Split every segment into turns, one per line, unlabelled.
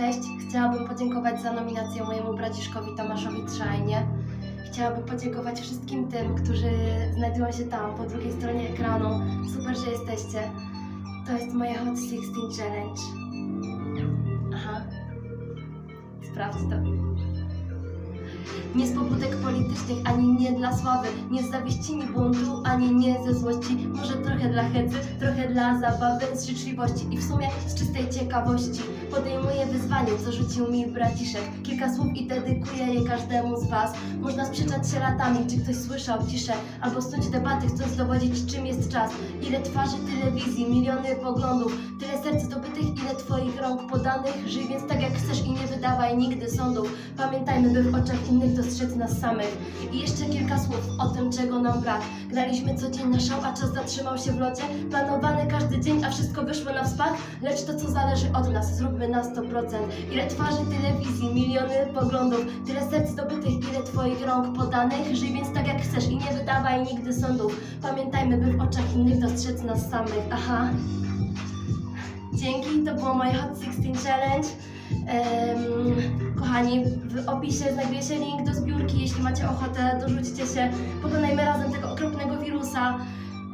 Cześć, chciałabym podziękować za nominację mojemu braciszkowi Tomaszowi Trzajnie. Chciałabym podziękować wszystkim tym, którzy znajdują się tam, po drugiej stronie ekranu. Super, że jesteście. To jest moje Hot 16 Challenge. Aha. Sprawdź to. Nie z pobudek politycznych, ani nie dla sławy, nie z zawiści, ni buntu, ani nie ze złości. Może trochę dla hecy, trochę dla zabawy, z życzliwości i w sumie z czystej ciekawości. Podejmuję wyzwanie, co rzucił mi braciszek. Kilka słów i dedykuję je każdemu z was. Można sprzeczać się latami, czy ktoś słyszał ciszę, albo snuć debaty, chcąc dowodzić, czym jest czas. Ile twarzy, tyle wizji, miliony poglądów, tyle serc zdobytych, ile twoich rąk podanych. Żyj więc tak jak chcesz i nie wydawaj nigdy sądów. Pamiętajmy, by w oczach innych dostrzec nas samych. I jeszcze kilka słów o tym, czego nam brak. Graliśmy co dzień na szał, a czas zatrzymał się w locie. Planowany każdy dzień, a wszystko wyszło na wspak. Lecz to, co zależy od nas, zróbmy na 100%. Ile twarzy, tyle wizji, miliony poglądów, tyle serc zdobytych, ile twoich rąk podanych. Żyj więc tak jak chcesz i nie wydawaj nigdy sądów. Pamiętajmy, by w oczach innych dostrzec nas samych. Aha. Dzięki, to było moje Hot 16 Challenge. Kochani, w opisie znajduje się link do zbiórki. Jeśli macie ochotę, dorzućcie się. Pokonajmy razem tego okropnego wirusa.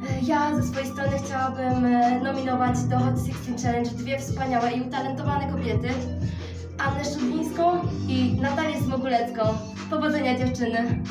E, Ja ze swojej strony chciałabym e, nominować do Hot 16 Challenge dwie wspaniałe i utalentowane kobiety. Annę Szczudlińską i Natalię Smogulecką. Powodzenia dziewczyny!